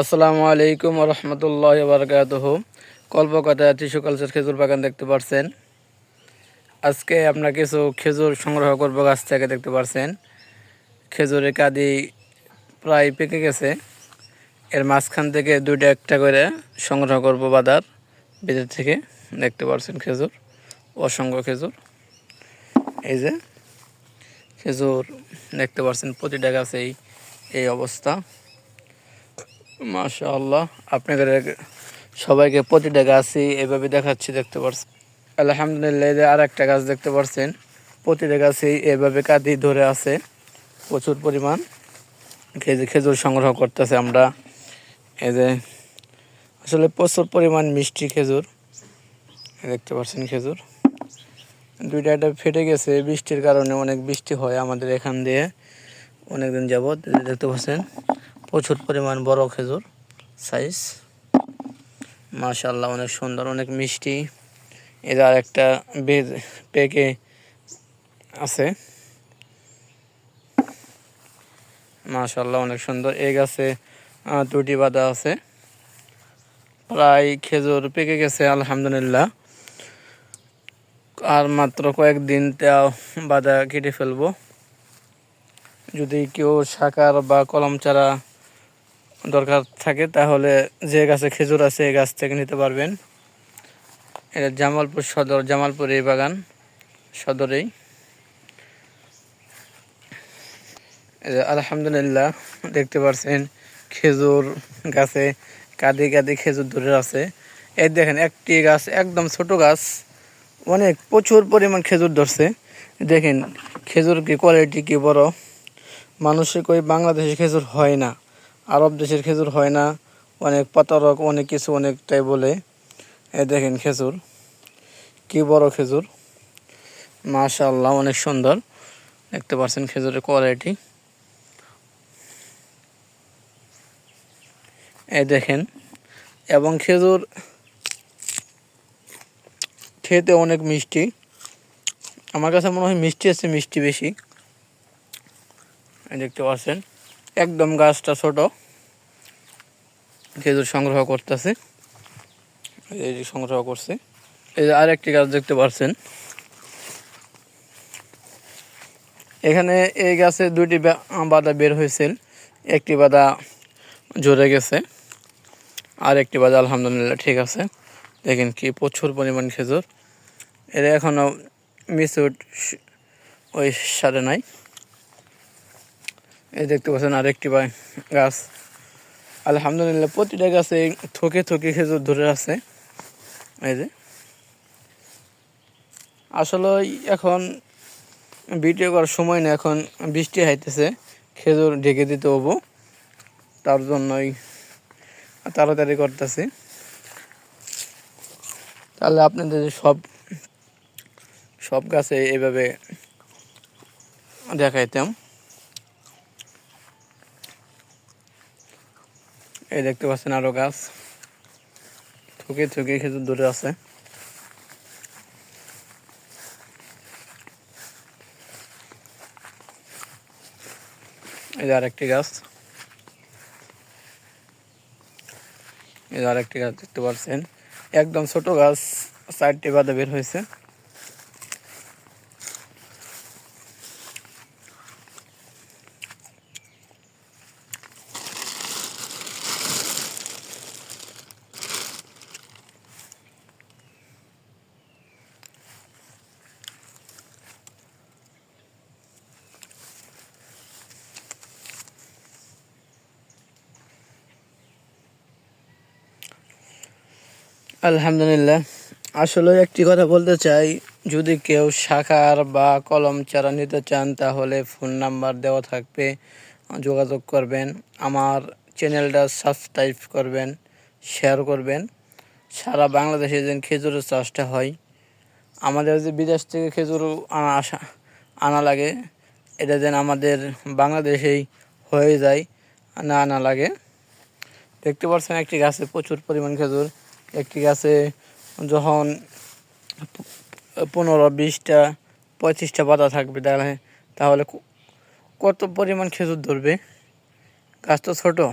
আসসালামু আলাইকুম রহমতুল্লাহ বারকাতহ। কল্পকথা tissue culture খেজুর বাগান দেখতে পাচ্ছেন আজকে আপনার কিছু খেজুর সংগ্রহ করব গাছ থেকে, দেখতে পাচ্ছেন খেজুরের কাদি প্রায় পেকে গেছে। এর মাঝখান থেকে দুইটা একটা করে সংগ্রহ করব বাদার ভিতর থেকে দেখতে পাচ্ছেন খেজুর, অসংখ্য খেজুর। এই যে খেজুর, দেখতে পাচ্ছেন প্রতিটা গাছেই এই অবস্থা। মাশাআল্লাহ, আপনাদের সবাইকে প্রতিটা গাছই এভাবে দেখাচ্ছি, দেখতে পাচ্ছেন আলহামদুলিল্লাহ আর একটা গাছ দেখতে পাচ্ছেন প্রতিটা গাছেই এভাবে কাঁদি ধরে আছে, প্রচুর পরিমাণ। খেজুর সংগ্রহ করতেছে আমরা। এই যে, আসলে প্রচুর পরিমাণ মিষ্টি খেজুর। দেখতে পাচ্ছেন খেজুর? দুইটা একটা ফেটে গেছে, বৃষ্টির কারণে অনেক বৃষ্টি হয় আমাদের এখান দিয়ে। অনেকদিন যাবৎ, এই দেখতে পাচ্ছেন? প্রচুর পরিমাণ বড় খেজুর সাইজ মাশাল্লাহ অনেক সুন্দর, অনেক মিষ্টি। এর আর একটা বেদ, পেকে আছে। মাশাল্লাহ অনেক সুন্দর। এই গাছে দুটি বাঁধা আছে। প্রায় খেজুর পেকে গেছে, আলহামদুলিল্লাহ। আর মাত্র কয়েকদিন তা বাঁধা কেটে ফেলব। যদি কেউ শাকার বা কলম চারা দরকার থাকে, তাহলে যে গাছে খেজুর আছে এই গাছ থেকে নিতে পারবেন। এটা জামালপুর সদর, জামালপুর এই বাগান সদরেই। আলহামদুলিল্লাহ দেখতে পাচ্ছেন খেজুর গাছে কাঁদি কাঁদি খেজুর ধরে আছে। এই দেখেন, একটি গাছ, একদম ছোট গাছ, অনেক প্রচুর পরিমাণ খেজুর ধরছে। দেখেন, খেজুর কি কোয়ালিটি কি বড়? মানুষে কই বাংলাদেশে খেজুর হয় না। আরব দেশের খেজুর হয় না। অনেক পাতারক অনেক কিছু, অনেকটাই বলে। এ দেখেন খেজুর। কি বড় খেজুর। মাশাআল্লাহ, অনেক সুন্দর। দেখতে পাচ্ছেন খেজুরের কোয়ালিটি এই দেখেন। এবং খেজুর খেতে অনেক মিষ্টি। আমার কাছে মনে হয় মিষ্টি আছে, মিষ্টি বেশি। দেখতে পাচ্ছেন। একদম গাছটা ছোট। খেজুর সংগ্রহ করতেছে। এই সংগ্রহ করছে। এই যে আরেকটি গাছ দেখতে পাচ্ছেন এখানে এই গাছে দুইটি বাদা বের হয়েছে একটি বাদা ঝরে গেছে। আর একটি বাদা আলহামদুলিল্লাহ ঠিক আছে। দেখেন কি প্রচুর পরিমাণ খেজুর। এর এখনও মিসুট ওই সারে নাই। এই দেখতে পাচ্ছেন আরেকটি বা গাছ। আলহামদুলিল্লাহ, প্রতিটা গাছে থকে থকে খেজুর ধরে আছে। এই যে। আসলে এখন ভিডিও করার সময় না, এখন বৃষ্টি হাইতেছে খেজুর ঢেকে দিতে হব। তার জন্যই তাড়াতাড়ি করতেছি। তাহলে আপনাদের সব সব গাছে এইভাবে দেখাইতাম। এই দেখতে পাচ্ছেন আরও গাছ। থুকে থুকে খেজুর ধরে আছে। এই আরেকটি গাছ। এই আরেকটি গাছ দেখতে পাচ্ছেন। একদম ছোট গাছ চারটি বাদে বের হয়েছে। আলহামদুলিল্লাহ। আসলে একটি কথা বলতে চাই, যদি কেউ শাখার বা কলম চারা নিতে চান, তাহলে ফোন নাম্বার দেওয়া থাকবে, যোগাযোগ করবেন, আমার চ্যানেলটা সাবস্ক্রাইব করবেন শেয়ার করবেন। সারা বাংলাদেশে যেন খেজুরের চাষটা হয়। আমাদের যে বিদেশ থেকে খেজুর আনা আসা, আনা লাগে, এটা যেন আমাদের বাংলাদেশেই হয়ে যায়, না আনা লাগে। দেখতে পাচ্ছেন একটি গাছে প্রচুর পরিমাণ খেজুর। একটি গাছে যখন পনেরো, বিশটা, পঁয়ত্রিশটা পাতা থাকবে তাহলে তাহলে কত পরিমাণ খেজুর ধরবে? গাছ তো ছোটো।